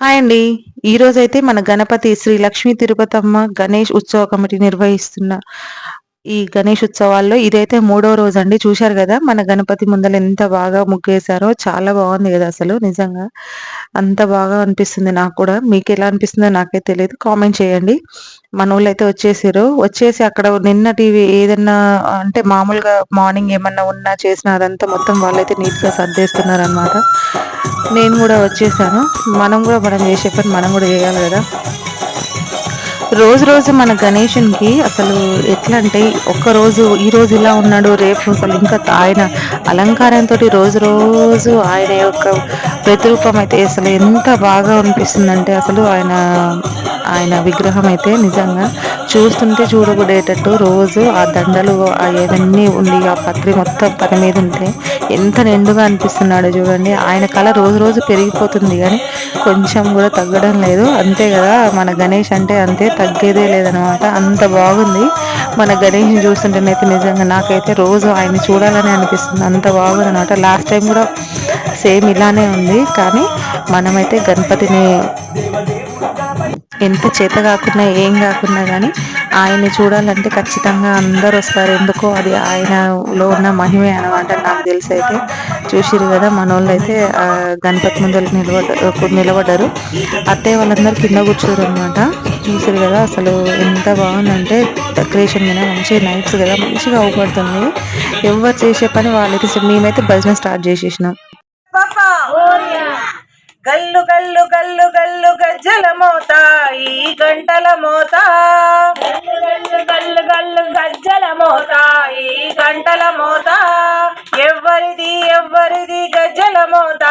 Hi అండి. ఈ రోజైతే మన గణపతి శ్రీ లక్ష్మీ తిరుపతమ్మ గణేష్ ఉత్సవ కమిటీ నిర్వహిస్తున్న ఈ గణేష్ ఉత్సవాల్లో ఇదైతే మూడో రోజు అండి చూశారు కదా మన గణపతి ముందర ఎంత బాగా ముగ్గేశారో చాలా బాగుంది కదా అసలు నిజంగా. అంత బాగా అనిపిస్తుంది నాకు కూడా. మీకు ఎలా అనిపిస్తుందో నాకే తెలియదు. కామెంట్ చేయండి. మన వాళ్ళు అయితే వచ్చేసారు. వచ్చేసి అక్కడ నిన్నటి ఏదన్నా అంటే మామూలుగా మార్నింగ్ ఏమన్నా ఉన్నా చేసినా అదంతా మొత్తం వాళ్ళైతే నీట్గా సర్దేస్తున్నారు అనమాట నేను కూడా వచ్చేసాను. మనం కూడా మనం చేసే పని మనం కూడా చేయాలి కదా. రోజు రోజు మన గణేషునికి అసలు ఎట్లా అంటే ఒక్కరోజు ఈ రోజు ఇలా ఉన్నాడు రేపు అసలు ఇంకా ఆయన అలంకారంతో రోజు రోజు ఆయన యొక్క ప్రతిరూపం అయితే అసలు ఎంత బాగా అనిపిస్తుందంటే అసలు ఆయన ఆయన విగ్రహం అయితే నిజంగా చూస్తుంటే చూడబడేటట్టు రోజు ఆ దండలు అవన్నీ ఉండి ఆ పత్రి మొత్తం పని మీద ఉంటే ఎంత నిండుగా అనిపిస్తున్నాడో చూడండి. ఆయన కళ రోజు రోజు పెరిగిపోతుంది కానీ కొంచెం కూడా తగ్గడం లేదు. అంతే కదా మన గణేష్ అంటే అంతే తగ్గేదే లేదనమాట అంత బాగుంది. మన గణేష్ని చూస్తుంటేనైతే నిజంగా నాకైతే రోజు ఆయన్ని చూడాలని అనిపిస్తుంది. అంత బాగుంది అనమాట లాస్ట్ టైం కూడా సేమ్ ఇలానే ఉంది. కానీ మనమైతే గణపతిని ఎంత చేత కాకుండా ఏం కాకుండా కానీ ఆయన్ని చూడాలంటే ఖచ్చితంగా అందరు వస్తారు. ఎందుకో అది ఆయనలో ఉన్న మహిమే అనమాట నాకు తెలిసి అయితే. చూసిరు కదా మన వాళ్ళు అయితే గణపతి ముందర నిలబడ్డ నిలబడ్డారు. అత్తయ్య వాళ్ళందరూ కింద కూర్చోరు అనమాట చూసారు కదా అసలు ఎంత బాగుందంటే డెకరేషన్ మీద మంచి నైట్స్ కదా మంచిగా అవుపడుతుంది. ఎవరు చేసే పని వాళ్ళకి మేమైతే భజన స్టార్ట్ చేసేసినాం. గల్లు గల్లు గల్లు గల్లు గజ్జల మోత ఈ గంటల మోత గల్లు గల్లు గల్లు గజ్జల మోత ఈ గంటల మోత ఎవ్వరిది ఎవ్వరిది గజ్జల మోత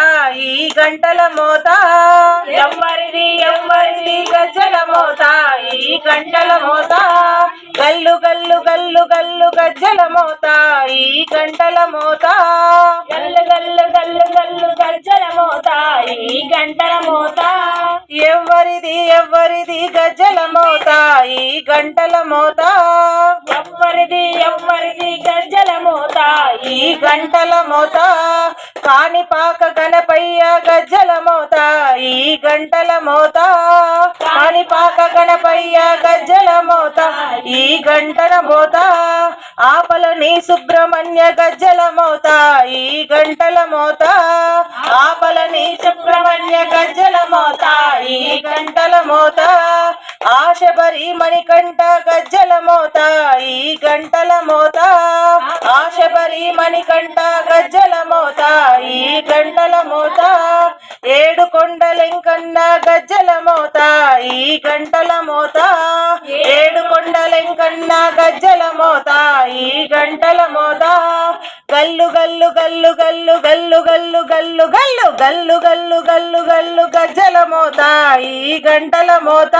ఈ గంటల మోత ఎవ్వరిది ఎవ్వరిది గజ్జల మోత ఈ గంటల మోత గల్లు గల్లు గల్లు గల్లు గజ్జల మోత ఈ గంటల మోత గల్లు గల్లు గల్లు గల్లు గజ్జల మోత ఈ గంటల మోత. ఎవ్వరిది ఎవ్వరిది గజ్జల మోత? ఈ గంటల మోత. ఎవ్వరిది ఎవ్వరిది గజ్జల మోత? ఈ గంటల మోత. కాణిపాక గణపయ్య గజ్జల మోత. ఈ గంటల మోత. కాణిపాక గణపయ్య గజ్జల మోత. ఈ గంటల మోత. ఆపలని సుబ్రహ్మణ్య గజ్జల మోత ఈ గంటల మోత. ఆపలని సుబ్రహ్మణ్య గజ్జల మోత ఈ గంటల మోత. ఆశబరి మణికంఠ గజ్జల మోత ఈ గంటల మోత. ఆశబరి మణికంఠ గజ్జల మోత ఈ గంటల మోత. ఏడు కొండలెంకన్న గజ్జల మోత ఈ గంటల మోత. ఏడు కొండలెంకన్న గజ్జల మోత ఈ గంటల మోత. గల్లు గల్లు గల్లు గల్లు గల్లు గల్లు గల్లు గల్లు గల్లు గల్లు గల్లు గల్లు గజ్జల మోత ఈ గంటల మోత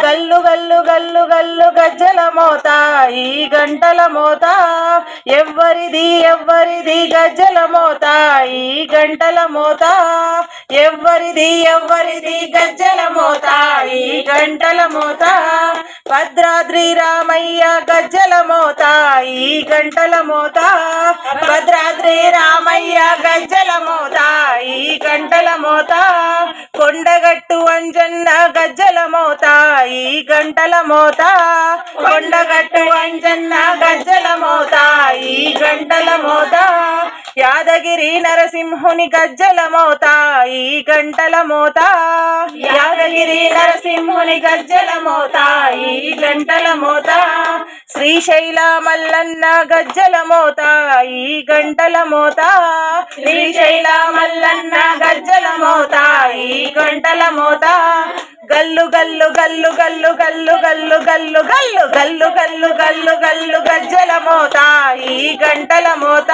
గల్లు గల్లు గల్లు గల్లు గజ్జల మోత ఈ గంటల మోత ఎవ్వరిది ఎవ్వరిది గజ్జల మోత ఈ గంటల మోత ఎవ్వరిది ఎవ్వరిది గజ్జల మోత ఈ గంటల మోత భద్రాద్రి రామయ్య గజ్జల మోత ఈ గంటల మోత భద్రాద్రి రామయ్య గజ్జల మోత ఈ గంటల మోత. కొండగట్టు అంజన్న గజ్జల మోత ఈ గంటల మోత కొండగట్టు అంజన్న గజ్జల మోత ఈ గంటల మోత యాదగిరి నరసింహుని గజ్జల మోత ఈ గంటల మోత యాదగిరి నరసింహుని గజ్జల మోత ఈ గంటల మోత శ్రీశైల మల్లన్న గజ్జల మోత ఈ గంటల మోత శ్రీశైల మల్లన్న గజ్జల మోత ఈ గంటల మోత గల్లు గల్లు గల్లు గల్లు గల్లు గల్లు గల్లు గల్లు గల్లు గల్లు గల్లు గల్లు గజ్జల మోత ఈ గంటల మోత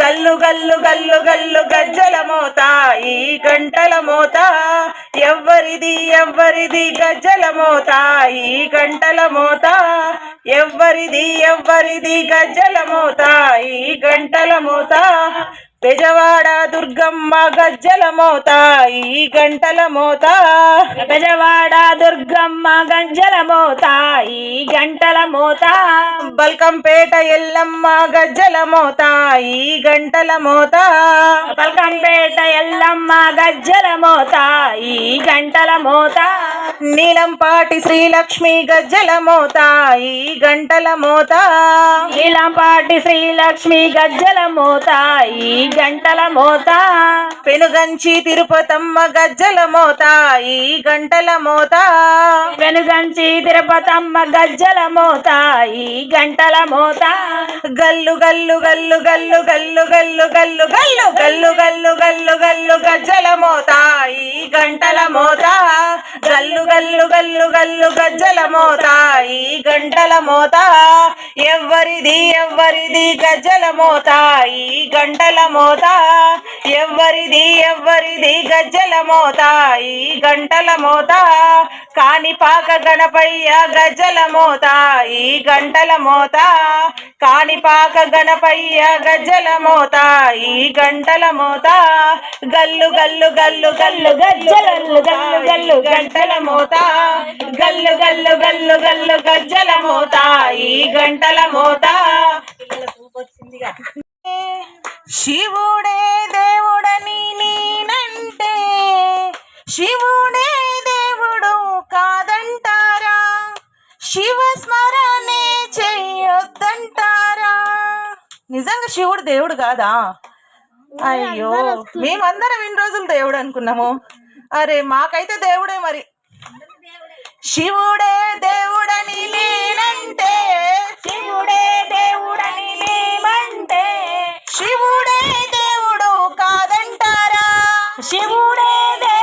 గల్లు గల్లు గల్లు గల్లు గజ్జల మోత ఈ గంటల మోత ఎవ్వరిది ఎవ్వరిది గజ్జల మోత ఈ గంటల మోత ఎవ్వరిది ఎవ్వరిది గజ్జల మోత ఈ గంటల మోత పెజవాడ దుర్గమ్మ గజ్జల మోత ఈ గంటల మోత. బెజవాడ దుర్గమ్మ గంజల మోత ఈ గంటల మోత. బల్కంపేట ఎల్లమ్మ గజ్జల మోత ఈ గంటల మోత. పల్కంపేట ఎల్లమ్మ గజ్జల మోత ఈ గంటల మోత. నీలంపాటి శ్రీలక్ష్మి గజ్జల మోత ఈ గంటల మోత. నీలంపాటి శ్రీలక్ష్మి గజ్జల మోత ఈ గంటల మోత పెనుగంచి తిరుపతమ్మ గజ్జల మోత ఈ గంటల మోత వెనుగంచి తిరుపతమ్మ గజ్జల మోత ఈ గంటల మోత గల్లు గల్లు గల్లు గల్లు గల్లు గల్లు గల్లు గల్లు గల్లు గల్లు గల్లు గల్లు గజ్జల మోత ఈ గంటల మోత గల్లు గల్లు గల్లు గల్లు గజ్జల మోత ఈ గంటల మోత ఎవ్వరిది ఎవ్వరిది గజ్జల మోత ఈ గంటల మోత ఎవ్వరిది ఎవ్వరిది గజ్జల మోత ఈ గంటల మోత కాణిపాక గణపయ్య గజ్జల మోత ఈ గంటల మోత కాణిపాక గణపయ్య గజ్జల మోత ఈ గంటల మోత గల్లు గల్లు గల్లు గల్లు గజ్జలల్లు గల్లు గల్లు గంటల మోత గల్లు గల్లు గల్లు గల్లు గజ్జల మోత ఈ గంటల మోత శివుడే దేవుడని నేనంటే శివుడే దేవుడు కాదంటారా? శివస్మరణే చెయ్యొద్దంటారా నిజంగా శివుడు దేవుడు కాదా? అయ్యో మేమందరం ఇన్ని రోజులు దేవుడు అనుకున్నాము. అరే మాకైతే దేవుడే మరి. శివుడే దేవుడని నేనంటే శివుడే దేవుడని మేమంటే శివుడే దేవుడు కాదంటారా? శివుడే దేవుడు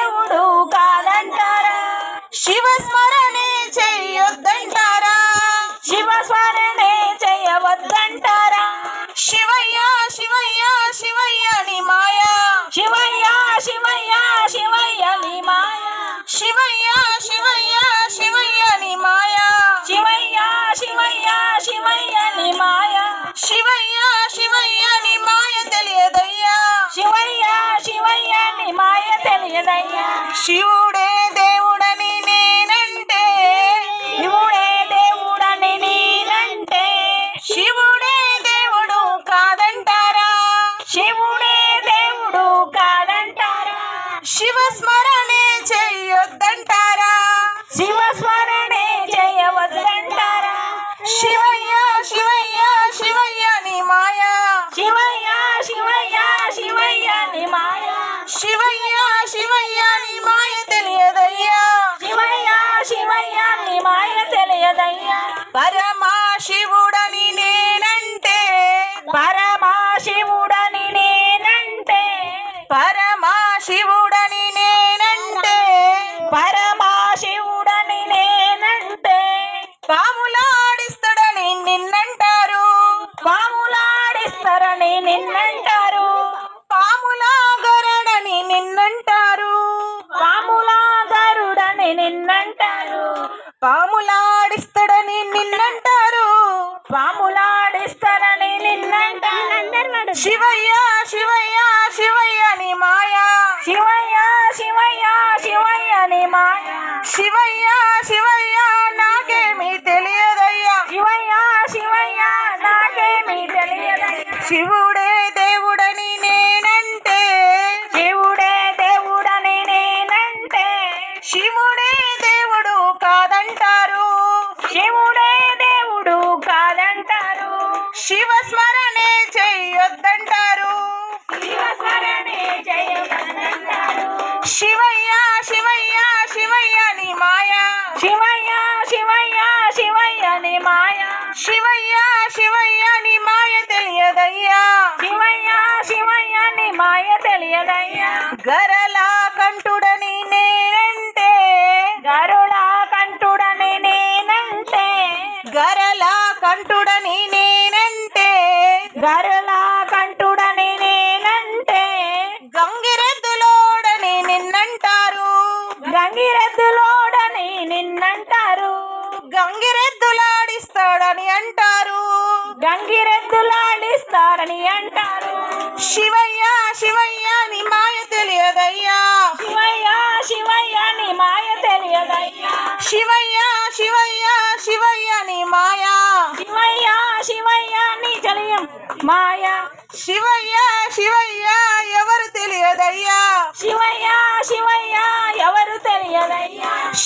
you. 七万一。Good.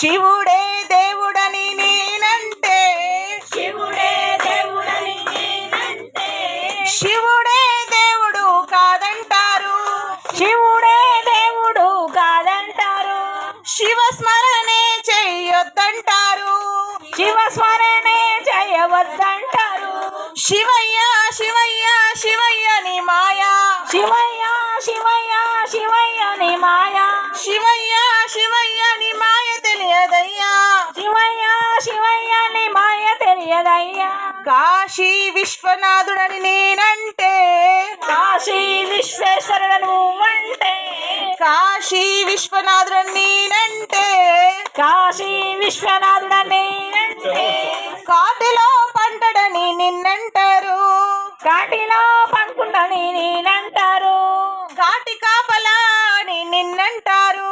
శివుడే దేవుడని నేనంటే. శివుడే దేవుడని నేనంటే. శివుడే దేవుడు కాదంటారు. శివుడే దేవుడు కాదంటారు. శివ స్మరణే చెయ్యొద్దంటారు శివ స్మరణే చేయవద్దంటారు. శివయ్య శివయ్య శివయ్య నీ మాయా. శివయ్య శివయ్య శివయ్య నీ మాయ. శివయ్య కాశీ విశ్వనాథుడని నేనంటే. కాశీ విశ్వేశ్వరుడు అంటే. కాశీ విశ్వనాథుడని నేనంటే. కాశీ విశ్వనాథుడ నేనంటే. కాటిలో పంటడని నిన్నంటారు. కాటిలో పండుకుంటని నేనంటారు. కాటి కాపలా అని నిన్నంటారు.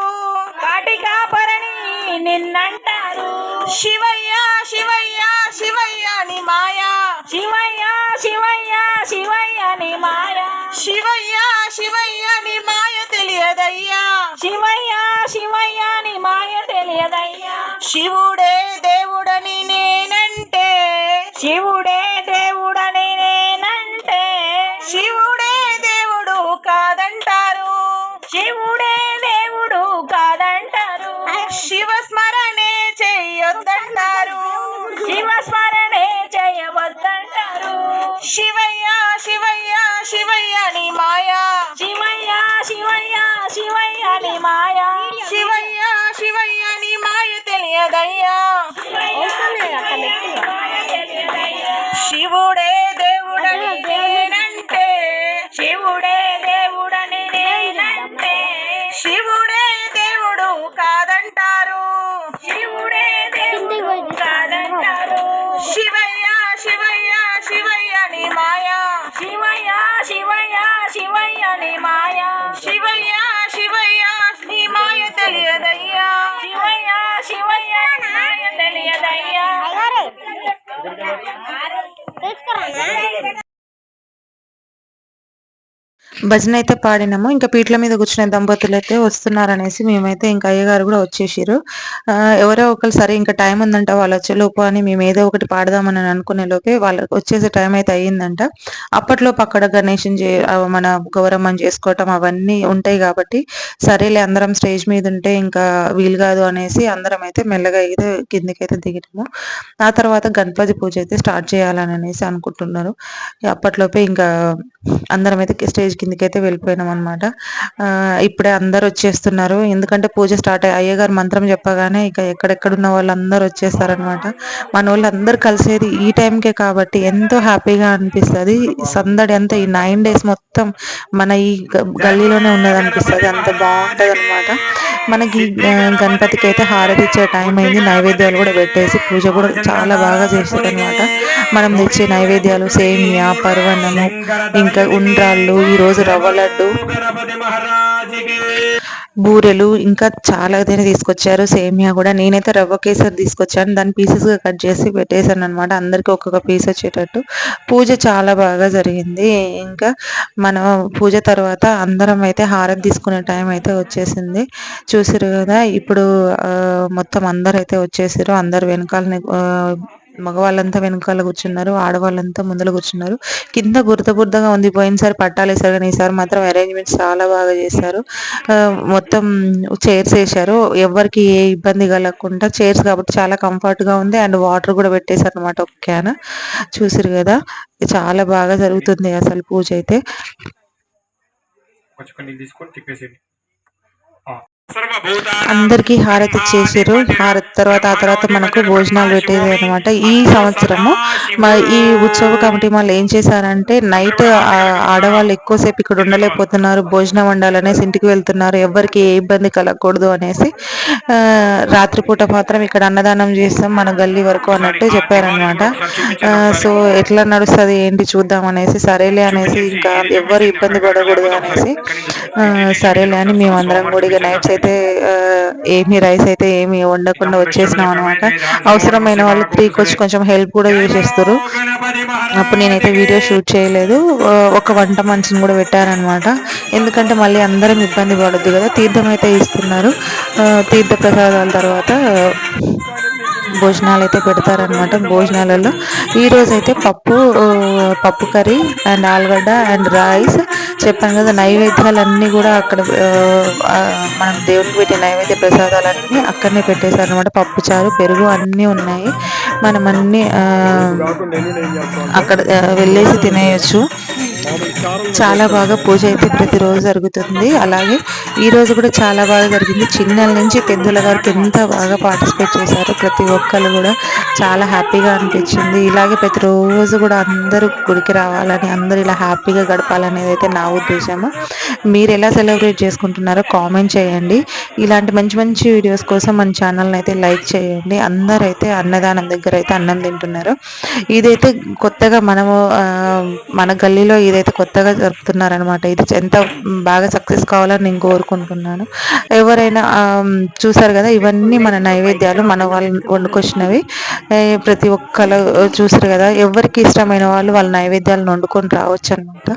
కాటి కాపరని నిన్నంటారు. శివయ్య శివయ్య శివయ్య నీ మాయా శివయ్య శివయ్య శివయ్య నీ మాయ. శివయ్య శివయ్య నీ మాయ తెలియదయ్యా. శివయ్య శివయ్య నీ మాయ తెలియదయ్యా. శివుడే దేవుడని నేనంటే. శివుడే దేవుడని నేనంటే. శివుడే దేవుడు కాదంటారు. శివుడే దేవుడు కాదంటారు. శివ స్మరణే చెయ్యొద్దంటారు శివ స్మరణే భజన అయితే పాడినాము. ఇంకా పీట్ల మీద కూర్చునే దంపతులు అయితే వస్తున్నారనేసి మేమైతే ఇంకా అయ్యగారు కూడా వచ్చేసారు ఎవరో ఒకరు సరే ఇంకా టైం ఉందంట వాళ్ళు వచ్చేలోపు అని మేము ఏదో ఒకటి పాడదామని అనుకునే లోపే వాళ్ళు వచ్చేసే టైం అయితే అయ్యిందంట. అప్పట్లోపు అక్కడ గణేషం చే మన గౌరమ్మని చేసుకోవటం అవన్నీ ఉంటాయి కాబట్టి సరేలే అందరం స్టేజ్ మీద ఉంటే ఇంకా వీలు కాదు అనేసి అందరం అయితే మెల్లగా అయితే కిందకైతే దిగినాము. ఆ తర్వాత గణపతి పూజ అయితే స్టార్ట్ చేయాలని అనేసి అనుకుంటున్నారు. అప్పట్లోపే ఇంకా అందరం అయితే స్టేజ్ కింద కిందకైతే వెళ్ళిపోయినాం అనమాట ఇప్పుడే అందరు వచ్చేస్తున్నారు. ఎందుకంటే పూజ స్టార్ట్ అయ్యి అయ్యగారు మంత్రం చెప్పగానే ఇక ఎక్కడెక్కడున్న వాళ్ళు వాళ్ళందరూ వచ్చేస్తారనమాట మన వాళ్ళు అందరు కలిసేది ఈ టైంకే కాబట్టి ఎంతో హ్యాపీగా అనిపిస్తుంది. సందడి అంతా ఈ నైన్ డేస్ మొత్తం మన ఈ గల్లీలోనే ఉన్నది అనిపిస్తుంది అంత బాగుంటది అనమాట మనకి గణపతికి అయితే హారతి ఇచ్చే టైం అయింది. నైవేద్యాలు కూడా పెట్టేసి పూజ కూడా చాలా బాగా చేస్తుంది అనమాట మనం తెచ్చే నైవేద్యాలు సేమియా పర్వణము ఇంకా ఉండ్రాళ్ళు ఈ రోజు రవ్వ లడ్డు. బూరెలు ఇంకా చాలా అయితే తీసుకొచ్చారు. సేమియా కూడా నేనైతే రవ్వ కేసరి తీసుకొచ్చాను. దాన్ని పీసెస్గా కట్ చేసి పెట్టేశాను అనమాట అందరికి ఒక్కొక్క పీస్ వచ్చేటట్టు. పూజ చాలా బాగా జరిగింది. ఇంకా మనం పూజ తర్వాత అందరం అయితే హారతి తీసుకునే టైం అయితే వచ్చేసింది. చూసారు కదా ఇప్పుడు మొత్తం అందరు అయితే వచ్చేసారు అందరు వెనకాలనే మగవాళ్ళంతా వెనకాల కూర్చున్నారు ఆడవాళ్ళంతా ముందర కూర్చున్నారు. కింద బురద బురదగా ఉంది పోయినసారి పట్టాలు వేసారు కానీ ఈసారి మాత్రం అరేంజ్మెంట్స్ చాలా బాగా చేశారు. మొత్తం చైర్స్ వేశారు. ఎవరికి ఏ ఇబ్బంది కలగకుండా చైర్స్ కాబట్టి చాలా కంఫర్ట్గా ఉంది. అండ్ వాటర్ కూడా పెట్టేశారు అనమాట ఒక క్యాన్ చూసారు కదా చాలా బాగా జరుగుతుంది అసలు పూజ అయితే. తీసుకొని తిప్పేసేయండి. అందరికీ హారతి ఇచ్చేసారు హారతి తర్వాత ఆ తర్వాత మనకు భోజనాలు పెట్టేది అనమాట ఈ సంవత్సరము మా ఈ ఉత్సవ కమిటీ వాళ్ళు ఏం చేశారంటే నైట్ ఆడవాళ్ళు ఎక్కువసేపు ఇక్కడ ఉండలేకపోతున్నారు. భోజనం వండాలనేసి ఇంటికి వెళ్తున్నారు. ఎవరికి ఏ ఇబ్బంది కలగకూడదు అనేసి రాత్రిపూట మాత్రం ఇక్కడ అన్నదానం చేస్తాం మన గల్లీ వరకు అన్నట్టు చెప్పారనమాట సో ఎట్లా నడుస్తుంది ఏంటి చూద్దాం అనేసి సరేలే అనేసి ఇంకా ఎవరు ఇబ్బంది పడకూడదు అనేసి సరేలే అని మేమందరం కూడా ఇక నైట్స్ అయితే ఆ, ఏమి రైస్ అయితే ఏమి వండకుండా వచ్చేసినాం అనమాట అవసరమైన వాళ్ళు త్రీకి వచ్చి కొంచెం హెల్ప్ కూడా చేసేస్తారు అప్పుడు నేనైతే వీడియో షూట్ చేయలేదు. ఒక వంట మనిషిని కూడా పెట్టారనమాట ఎందుకంటే మళ్ళీ అందరం ఇబ్బంది పడద్దు కదా తీర్థం అయితే ఇస్తున్నారు. తీర్థ ప్రసాదాల తర్వాత భోజనాలు అయితే పెడతారనమాట భోజనాలలో. ఈ రోజు అయితే పప్పు పప్పు కర్రీ అండ్ ఆలుగడ్డ అండ్ రైస్ చెప్పాను కదా నైవేద్యాలన్నీ కూడా అక్కడ మనం దేవునికి పెట్టే నైవేద్య ప్రసాదాలన్నీ అక్కడనే పెట్టేశారు అనమాట పప్పుచారు పెరుగు అన్నీ ఉన్నాయి. మనం అన్నీ అక్కడ వెళ్ళేసి తినేయచ్చు. చాలా బాగా పూజ అయితే ప్రతిరోజు జరుగుతుంది. అలాగే ఈ రోజు కూడా చాలా బాగా జరిగింది. చిన్నల నుంచి పెద్దల వరకు ఎంత బాగా పార్టిసిపేట్ చేశారు ప్రతి ఒక్కరు కూడా చాలా హ్యాపీగా అనిపించింది. ఇలాగే ప్రతిరోజు కూడా అందరూ గుడికి రావాలని అందరూ ఇలా హ్యాపీగా గడపాలనేది అయితే నా ఉద్దేశము. మీరు ఎలా సెలబ్రేట్ చేసుకుంటున్నారో కామెంట్ చేయండి. ఇలాంటి మంచి మంచి వీడియోస్ కోసం మన ఛానల్ని అయితే లైక్ చేయండి. అందరూ అయితే అన్నదానం దగ్గర అయితే అన్నం తింటున్నారు. ఇదైతే కొత్తగా మనము మన గల్లీలో ఇదైతే కొత్తగా జరుపుతున్నారనమాట ఇది ఎంత బాగా సక్సెస్ కావాలని నేను కోరుకుంటున్నాను. ఎవరైనా చూసారు కదా ఇవన్నీ మన నైవేద్యాలు మన వాళ్ళు వండుకొచ్చినవి. ప్రతి ఒక్కరు చూసారు కదా ఎవరికి ఇష్టమైన వాళ్ళు వాళ్ళ నైవేద్యాలను వండుకొని రావచ్చు అనమాట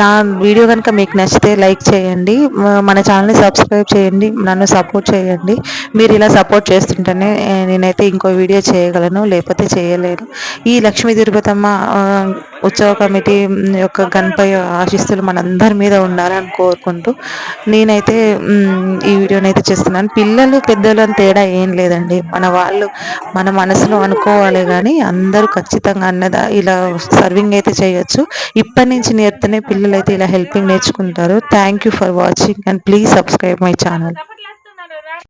నా వీడియో కనుక మీకు నచ్చితే లైక్ చేయండి. మన ఛానల్ని సబ్స్క్రైబ్ చేయండి. నన్ను సపోర్ట్ చేయండి. మీరు ఇలా సపోర్ట్ చేస్తుంటేనే నేనైతే ఇంకో వీడియో చేయగలను లేకపోతే చేయలేను. ఈ లక్ష్మీ తిరుపతమ్మ ఉత్సవ కమిటీ యొక్క గణపై ఆశిస్తులు మనందరి మీద ఉండాలని కోరుకుంటూ నేనైతే ఈ వీడియోని అయితే చేస్తున్నాను. పిల్లలు పెద్దలు అని తేడా ఏం లేదండి. మన వాళ్ళు మన మనసులో అనుకోవాలి కానీ అందరూ ఖచ్చితంగా అన్నదా ఇలా సర్వింగ్ అయితే చేయొచ్చు. ఇప్పటి నుంచి నేర్తనే పిల్లలు అయితే ఇలా హెల్పింగ్ నేర్చుకుంటారు. Thank you for watching and please subscribe my channel.